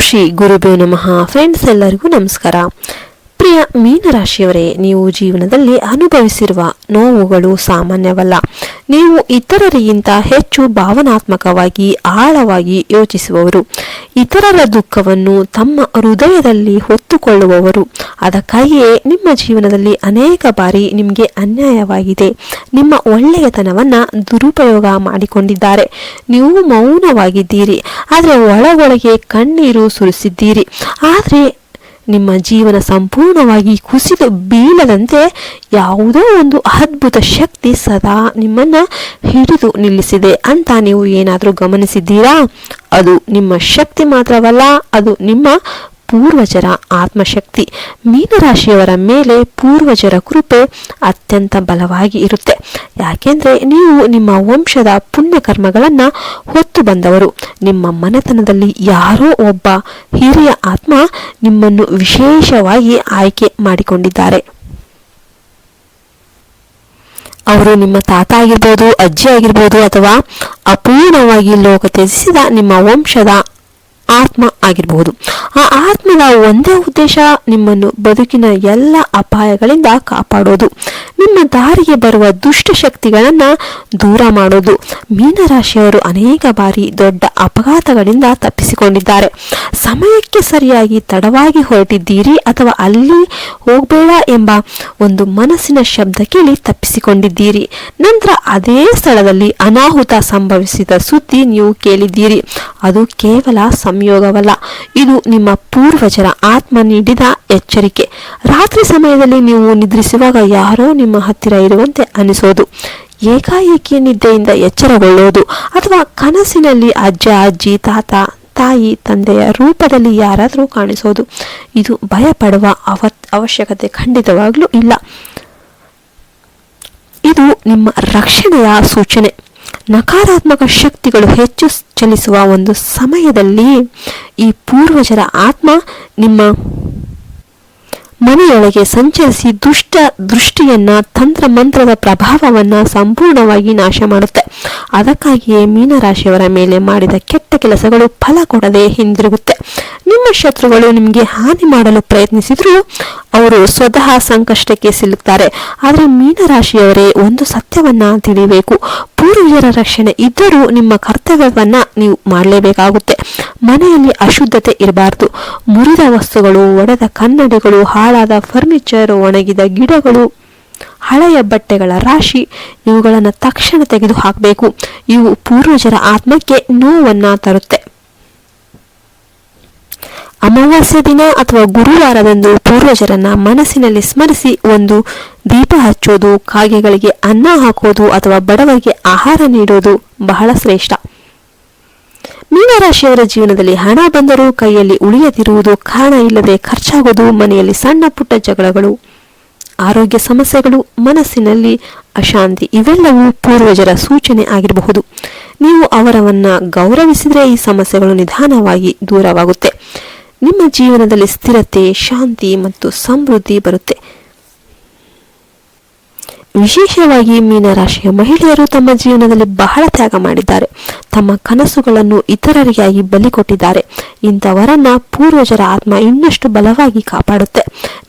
ಶ್ರೀ ಗುರುಭ್ಯೋ ನಮಃ. ಫ್ರೆಂಡ್ಸ್ ಎಲ್ಲರಿಗೂ ನಮಸ್ಕಾರ. ಪ್ರಿಯ ಮೀನರಾಶಿಯವರೇ, ನೀವು ಜೀವನದಲ್ಲಿ ಅನುಭವಿಸಿರುವ ನೋವುಗಳು ಸಾಮಾನ್ಯವಲ್ಲ. ನೀವು ಇತರರಿಗಿಂತ ಹೆಚ್ಚು ಭಾವನಾತ್ಮಕವಾಗಿ, ಆಳವಾಗಿ ಯೋಚಿಸುವವರು. ಇತರರ ದುಃಖವನ್ನು ತಮ್ಮ ಹೃದಯದಲ್ಲಿ ಹೊತ್ತುಕೊಳ್ಳುವವರು. ಅದಕ್ಕಾಗಿಯೇ ನಿಮ್ಮ ಜೀವನದಲ್ಲಿ ಅನೇಕ ಬಾರಿ ನಿಮಗೆ ಅನ್ಯಾಯವಾಗಿದೆ. ನಿಮ್ಮ ಒಳ್ಳೆಯತನವನ್ನ ದುರುಪಯೋಗ ಮಾಡಿಕೊಂಡಿದ್ದಾರೆ. ನೀವು ಮೌನವಾಗಿದ್ದೀರಿ. ಆದರೆ ಒಳಗೊಳಗೆ ಕಣ್ಣೀರು ಸುರಿಸಿದ್ದೀರಿ. ಆದರೆ ನಿಮ್ಮ ಜೀವನ ಸಂಪೂರ್ಣವಾಗಿ ಕುಸಿದು ಬೀಳದಂತೆ ಯಾವುದೋ ಒಂದು ಅದ್ಭುತ ಶಕ್ತಿ ಸದಾ ನಿಮ್ಮನ್ನ ಹಿಡಿದು ನಿಲ್ಲಿಸಿದೆ ಅಂತ ನೀವು ಏನಾದರೂ ಗಮನಿಸಿದ್ದೀರಾ? ಅದು ನಿಮ್ಮ ಶಕ್ತಿ ಮಾತ್ರವಲ್ಲ, ಅದು ನಿಮ್ಮ ಪೂರ್ವಜರ ಆತ್ಮಶಕ್ತಿ. ಮೀನರಾಶಿಯವರ ಮೇಲೆ ಪೂರ್ವಜರ ಕೃಪೆ ಅತ್ಯಂತ ಬಲವಾಗಿ ಇರುತ್ತೆ. ಯಾಕೆಂದ್ರೆ ನೀವು ನಿಮ್ಮ ವಂಶದ ಪುಣ್ಯಕರ್ಮಗಳನ್ನ ಹೊತ್ತು ಬಂದವರು. ನಿಮ್ಮ ಮನೆತನದಲ್ಲಿ ಯಾರೋ ಒಬ್ಬ ಹಿರಿಯ ಆತ್ಮ ನಿಮ್ಮನ್ನು ವಿಶೇಷವಾಗಿ ಆಯ್ಕೆ ಮಾಡಿಕೊಂಡಿದ್ದಾರೆ. ಅವರು ನಿಮ್ಮ ತಾತ ಆಗಿರ್ಬೋದು, ಅಜ್ಜಿ ಆಗಿರ್ಬೋದು ಅಥವಾ ಅಪೂರ್ಣವಾಗಿ ಲೋಕ ತ್ಯಜಿಸಿದ ನಿಮ್ಮ ವಂಶದ ಆತ್ಮ ಆಗಿರಬಹುದು. ಆ ಆತ್ಮದ ಒಂದೇ ಉದ್ದೇಶ ನಿಮ್ಮನ್ನು ಬದುಕಿನ ಎಲ್ಲ ಅಪಾಯಗಳಿಂದ ಕಾಪಾಡೋದು. ನಿಮ್ಮ ದಾರಿಗೆ ಬರುವ ದುಷ್ಟ ಶಕ್ತಿಗಳನ್ನ ದೂರ ಮಾಡೋದು. ಮೀನರಾಶಿಯವರು ಅನೇಕ ಬಾರಿ ದೊಡ್ಡ ಅಪಘಾತಗಳಿಂದ ತಪ್ಪಿಸಿಕೊಂಡಿದ್ದಾರೆ. ಸಮಯಕ್ಕೆ ಸರಿಯಾಗಿ ತಡವಾಗಿ ಹೊರಟಿದ್ದೀರಿ ಅಥವಾ ಅಲ್ಲಿ ಹೋಗಬೇಡ ಎಂಬ ಒಂದು ಮನಸ್ಸಿನ ಶಬ್ದ ಕೇಳಿ ತಪ್ಪಿಸಿಕೊಂಡಿದ್ದೀರಿ. ನಂತರ ಅದೇ ಸ್ಥಳದಲ್ಲಿ ಅನಾಹುತ ಸಂಭವಿಸಿದ ಸುದ್ದಿ ನೀವು ಕೇಳಿದ್ದೀರಿ. ಅದು ಕೇವಲ ಸಂಯೋಗವಲ್ಲ. ಇದು ನಿಮ್ಮ ಪೂರ್ವಜರ ಆತ್ಮ ನೀಡಿದ ಎಚ್ಚರಿಕೆ. ರಾತ್ರಿ ಸಮಯದಲ್ಲಿ ನೀವು ನಿದ್ರಿಸುವಾಗ ಯಾರೋ ನಿಮ್ಮ ಹತ್ತಿರ ಇರುವಂತೆ ಅನಿಸೋದು. ಏಕಾಏಕಿ ನಿದ್ದೆಯಿಂದ ಎಚ್ಚರಗೊಳ್ಳೋದು ಅಥವಾ ಕನಸಿನಲ್ಲಿ ಅಜ್ಜ, ಅಜ್ಜಿ, ತಾತ, ತಾಯಿ, ತಂದೆಯ ರೂಪದಲ್ಲಿ ಯಾರಾದರೂ ಕಾಣಿಸೋದು. ಇದು ಭಯಪಡುವ ಅವ ಅವಶ್ಯಕತೆ ಖಂಡಿತವಾಗ್ಲೂ ಇಲ್ಲ. ಇದು ನಿಮ್ಮ ರಕ್ಷಣೆಯ ಸೂಚನೆ. ನಕಾರಾತ್ಮಕ ಶಕ್ತಿಗಳು ಹೆಚ್ಚು ಚಲಿಸುವ ಒಂದು ಸಮಯದಲ್ಲಿ ಈ ಪೂರ್ವಜರ ಆತ್ಮ ನಿಮ್ಮ ಮನೆಯೊಳಗೆ ಸಂಚರಿಸಿ ದುಷ್ಟ ದೃಷ್ಟಿಯನ್ನ ತಂತ್ರ ಮಂತ್ರದ ಪ್ರಭಾವವನ್ನ ಸಂಪೂರ್ಣವಾಗಿ ನಾಶ ಮಾಡುತ್ತೆ. ಅದಕ್ಕಾಗಿಯೇ ಮೀನರಾಶಿಯವರ ಮೇಲೆ ಮಾಡಿದ ಕೆಟ್ಟ ಕೆಲಸಗಳು ಫಲ ಕೊಡದೆ ಹಿಂದಿರುಗುತ್ತೆ. ನಿಮ್ಮ ಶತ್ರುಗಳು ನಿಮಗೆ ಹಾನಿ ಮಾಡಲು ಪ್ರಯತ್ನಿಸಿದ್ರು ಅವರು ಸ್ವತಃ ಸಂಕಷ್ಟಕ್ಕೆ ಸಿಲುಕ್ತಾರೆ. ಆದರೆ ಮೀನರಾಶಿಯವರೇ ಒಂದು ಸತ್ಯವನ್ನ ತಿಳಿಬೇಕು. ಪೂರ್ವಜರ ರಕ್ಷಣೆ ಇದ್ದರೂ ನಿಮ್ಮ ಕರ್ತವ್ಯವನ್ನ ನೀವು ಮಾಡಲೇಬೇಕಾಗುತ್ತೆ. ಮನೆಯಲ್ಲಿ ಅಶುದ್ಧತೆ ಇರಬಾರ್ದು. ಮುರಿದ ವಸ್ತುಗಳು, ಒಡೆದ ಕನ್ನಡಿಗಳು, ಹಾಳಾದ ಫರ್ನಿಚರ್, ಒಣಗಿದ ಗಿಡಗಳು, ಹಳೆಯ ಬಟ್ಟೆಗಳ ರಾಶಿ, ಇವುಗಳನ್ನು ತಕ್ಷಣ ತೆಗೆದು ಹಾಕಬೇಕು ಇವು ಪೂರ್ವಜರ ಆತ್ಮಕ್ಕೆ ನೋವನ್ನು ತರುತ್ತೆ. ಅಮಾವಾಸ್ಯ ದಿನ ಅಥವಾ ಗುರುವಾರದಂದು ಪೂರ್ವಜರನ್ನ ಮನಸ್ಸಿನಲ್ಲಿ ಸ್ಮರಿಸಿ ಒಂದು ದೀಪ ಹಚ್ಚೋದು, ಕಾಗೆಗಳಿಗೆ ಅನ್ನ ಹಾಕೋದು ಅಥವಾ ಬಡವರಿಗೆ ಆಹಾರ ನೀಡೋದು ಬಹಳ ಶ್ರೇಷ್ಠ. ಮೀನರಾಶಿಯವರ ಜೀವನದಲ್ಲಿ ಹಣ ಬಂದರೂ ಕೈಯಲ್ಲಿ ಉಳಿಯದಿರುವುದು ಕಾರಣ ಇಲ್ಲದೆ ಖರ್ಚಾಗೋದು ಮನೆಯಲ್ಲಿ ಸಣ್ಣ ಪುಟ್ಟ ಜಗಳಗಳು. ಆರೋಗ್ಯ ಸಮಸ್ಯೆಗಳು, ಮನಸ್ಸಿನಲ್ಲಿ ಅಶಾಂತಿ ಇವೆಲ್ಲವೂ ಪೂರ್ವಜರ ಸೂಚನೆ ಆಗಿರಬಹುದು. ನೀವು ಅವರವನ್ನ ಗೌರವಿಸಿದರೆ ಈ ಸಮಸ್ಯೆಗಳು ನಿಧಾನವಾಗಿ ದೂರವಾಗುತ್ತೆ. ನಿಮ್ಮ ಜೀವನದಲ್ಲಿ ಸ್ಥಿರತೆ, ಶಾಂತಿ ಮತ್ತು ಸಮೃದ್ಧಿ ಬರುತ್ತೆ. ವಿಶೇಷವಾಗಿ ಮೀನರಾಶಿಯ ಮಹಿಳೆಯರು ತಮ್ಮ ಜೀವನದಲ್ಲಿ ಬಹಳ ತ್ಯಾಗ ಮಾಡಿದ್ದಾರೆ. ತಮ್ಮ ಕನಸುಗಳನ್ನು ಇತರರಿಗಾಗಿ ಬಲಿ ಕೊಟ್ಟಿದ್ದಾರೆ. ಇಂಥವರನ್ನ ಪೂರ್ವಜರ ಆತ್ಮ ಇನ್ನಷ್ಟು ಬಲವಾಗಿ ಕಾಪಾಡುತ್ತೆ.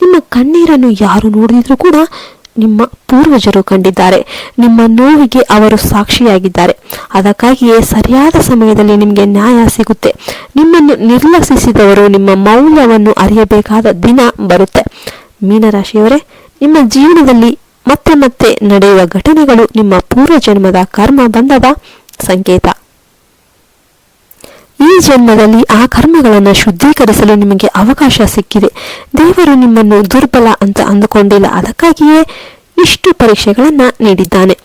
ನಿಮ್ಮ ಕಣ್ಣೀರನ್ನು ಯಾರು ನೋಡಿದ್ರೂ ಕೂಡ ನಿಮ್ಮ ಪೂರ್ವಜರು ಕಂಡಿದ್ದಾರೆ. ನಿಮ್ಮ ನೋವಿಗೆ ಅವರು ಸಾಕ್ಷಿಯಾಗಿದ್ದಾರೆ. ಅದಕ್ಕಾಗಿಯೇ ಸರಿಯಾದ ಸಮಯದಲ್ಲಿ ನಿಮಗೆ ನ್ಯಾಯ ಸಿಗುತ್ತೆ. ನಿಮ್ಮನ್ನು ನಿರ್ಲಕ್ಷಿಸಿದವರು ನಿಮ್ಮ ಮೌಲ್ಯವನ್ನು ಅರಿಯಬೇಕಾದ ದಿನ ಬರುತ್ತೆ. ಮೀನರಾಶಿಯವರೇ, ನಿಮ್ಮ ಜೀವನದಲ್ಲಿ ಮತ್ತೆ ಮತ್ತೆ ನಡೆಯುವ ಘಟನೆಗಳು ನಿಮ್ಮ ಪೂರ್ವಜನ್ಮದ ಕರ್ಮ ಬಂಧದ ಸಂಕೇತ. ಈ ಜನ್ಮದಲ್ಲಿ ಆ ಕರ್ಮಗಳನ್ನು ಶುದ್ಧೀಕರಿಸಲು ನಿಮಗೆ ಅವಕಾಶ ಸಿಕ್ಕಿದೆ. ದೇವರು ನಿಮ್ಮನ್ನು ದುರ್ಬಲ ಅಂತ ಅಂದುಕೊಂಡಿಲ್ಲ. ಅದಕ್ಕಾಗಿಯೇ ಇಷ್ಟು ಪರೀಕ್ಷೆಗಳನ್ನ ನೀಡಿದ್ದಾನೆ.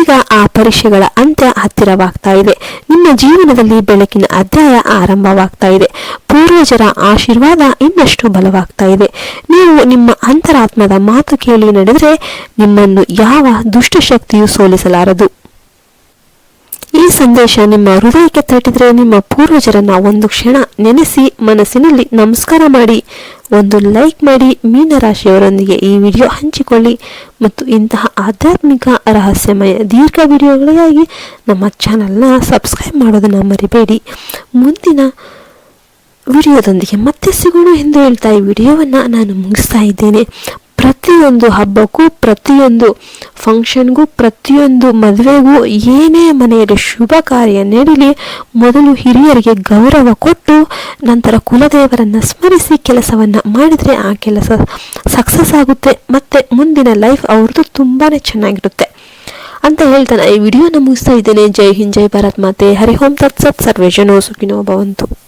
ಈಗ ಆ ಪರೀಕ್ಷೆಗಳ ಅಂತ್ಯ ಹತ್ತಿರವಾಗ್ತಾ ಇದೆ. ನಿಮ್ಮ ಜೀವನದಲ್ಲಿ ಬೆಳಕಿನ ಅಧ್ಯಾಯ ಆರಂಭವಾಗ್ತಾ ಇದೆ. ಪೂರ್ವಜರ ಆಶೀರ್ವಾದ ಇನ್ನಷ್ಟು ಬಲವಾಗ್ತಾ ಇದೆ. ನೀವು ನಿಮ್ಮ ಅಂತರಾತ್ಮದ ಮಾತು ಕೇಳಿ ನಡೆದರೆ ನಿಮ್ಮನ್ನು ಯಾವ ದುಷ್ಟಶಕ್ತಿಯೂ ಸೋಲಿಸಲಾರದು. ಈ ಸಂದೇಶ ನಿಮ್ಮ ಹೃದಯಕ್ಕೆ ತಟ್ಟಿದ್ರೆ ನಿಮ್ಮ ಪೂರ್ವಜರನ್ನ ಒಂದು ಕ್ಷಣ ನೆನೆಸಿ ಮನಸ್ಸಿನಲ್ಲಿ ನಮಸ್ಕಾರ ಮಾಡಿ, ಒಂದು ಲೈಕ್ ಮಾಡಿ ಮೀನರಾಶಿಯವರೊಂದಿಗೆ ಈ ವಿಡಿಯೋ ಹಂಚಿಕೊಳ್ಳಿ ಮತ್ತು ಇಂತಹ ಆಧ್ಯಾತ್ಮಿಕ ರಹಸ್ಯಮಯ ದೀರ್ಘ ವಿಡಿಯೋಗಳಿಗಾಗಿ ನಮ್ಮ ಚಾನಲ್ನ ಸಬ್ಸ್ಕ್ರೈಬ್ ಮಾಡೋದನ್ನು ಮರಿಬೇಡಿ. ಮುಂದಿನ ವಿಡಿಯೋದೊಂದಿಗೆ ಮತ್ತೆ ಸಿಗೋಣ ಎಂದು ಹೇಳ್ತಾ ಈ ವಿಡಿಯೋವನ್ನು ನಾನು ಮುಗಿಸ್ತಾ ಇದ್ದೇನೆ. ಪ್ರತಿಯೊಂದು ಹಬ್ಬಕ್ಕೂ, ಪ್ರತಿಯೊಂದು ಫಂಕ್ಷನ್ಗೂ ಪ್ರತಿಯೊಂದು ಮದುವೆಗೂ ಏನೇ ಮನೆಯಲ್ಲಿ ಶುಭ ಕಾರ್ಯ ನಡೀಲಿ, ಮೊದಲು ಹಿರಿಯರಿಗೆ ಗೌರವ ಕೊಟ್ಟು, ನಂತರ ಕುಲದೇವರನ್ನು ಸ್ಮರಿಸಿ ಕೆಲಸವನ್ನು ಮಾಡಿದರೆ ಆ ಕೆಲಸ ಸಕ್ಸಸ್ ಆಗುತ್ತೆ. ಮತ್ತು ಮುಂದಿನ ಲೈಫ್ ಅವ್ರದ್ದು ತುಂಬಾ ಚೆನ್ನಾಗಿರುತ್ತೆ. ಅಂತ ಹೇಳ್ತಾನೆ. ಈ ವಿಡಿಯೋನ ಮುಗಿಸ್ತಾ ಇದ್ದೇನೆ. ಜೈ ಹಿಂದ್, ಜೈ ಭಾರತ್ ಮಾತೆ. ಹರಿ ಓಂ. ತತ್ಸತ್ ಸರ್ವೇ ಜನೋ ಸುಖಿನೋ ಭವಂತು.